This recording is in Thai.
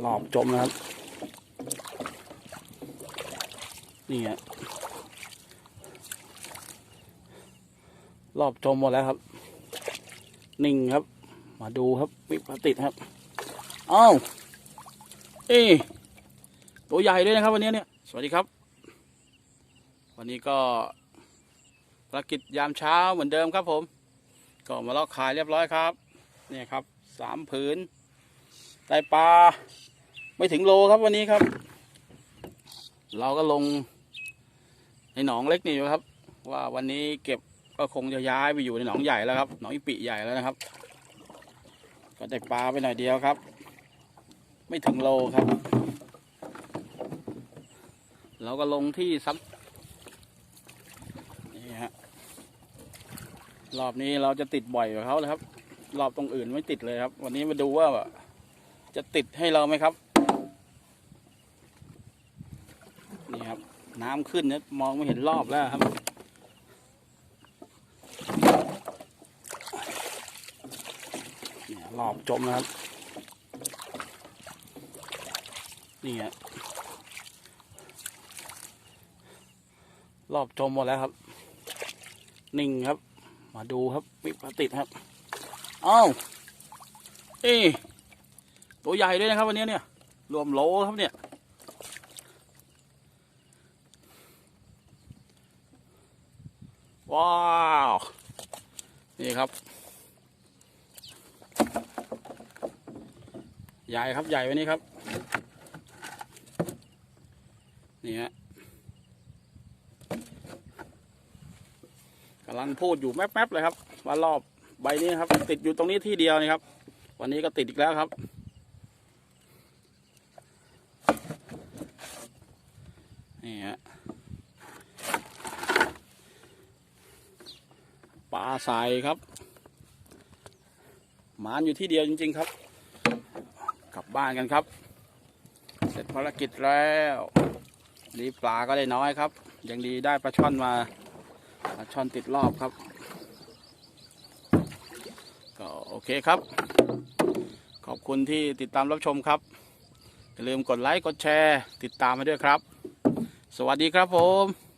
หลอบจมนะครับ นี่ฮะรอบจมหมดแล้วครับ นิ่งครับ มาดูครับวิปติดครับ อ้าวเอ้ตัวใหญ่ด้วยนะครับ วันนี้เนี่ย สวัสดีครับ วันนี้ก็ภารกิจยามเช้าเหมือนเดิมครับผม ก็มาลอกขายเรียบร้อยครับ เนี่ยครับสามผืนได้ปลา ไม่ถึงโลครับวันนี้ครับ เราก็ลงในหนองเล็กนี่อยู่ครับ ว่าวันนี้เก็บก็คงจะย้ายไปอยู่ในหนองใหญ่แล้วครับ หนองอิปิใหญ่แล้วนะครับ ก็ได้ปลาไปหน่อยเดียวครับ ไม่ถึงโลครับ เราก็ลงที่ซับนี่ฮะรอบนี้เราจะติดบ่อยกว่าเขาเลยครับ รอบตรงอื่นไม่ติดเลยครับ วันนี้มาดูว่าจะติดให้เราไหมครับ นี่ครับ น้ำขึ้นเนี่ยมองไม่เห็นรอบแล้วครับ รอบจมนะครับ นี่ฮะรอบจมหมดแล้วครับ นิ่งครับ มาดูครับวิปติดครับอ้าวเอ้ตัวใหญ่ด้วยนะครับ วันนี้เนี่ย รวมโลครับเนี่ย ว้าว นี่ครับ ใหญ่ครับใหญ่วันนี้ครับ นี่ฮะกำลังพูดอยู่แป๊บๆเลยครับว่ารอบใบนี้ครับ ติดอยู่ตรงนี้ที่เดียวนี่ครับ วันนี้ก็ติดอีกแล้วครับ นี่ฮะ ปลาใสครับ หมานอยู่ที่เดียวจริง ๆครับ กลับบ้านกันครับ เสร็จภารกิจแล้วนี่ปลาก็ได้น้อยครับ ยังดีได้ปลาช่อนมาปลาช่อนติดรอบครับ ก็โอเคครับ ขอบคุณที่ติดตามรับชมครับ อย่าลืมกดไลค์ กดแชร์ ติดตามมาด้วยครับ สวัสดีครับผม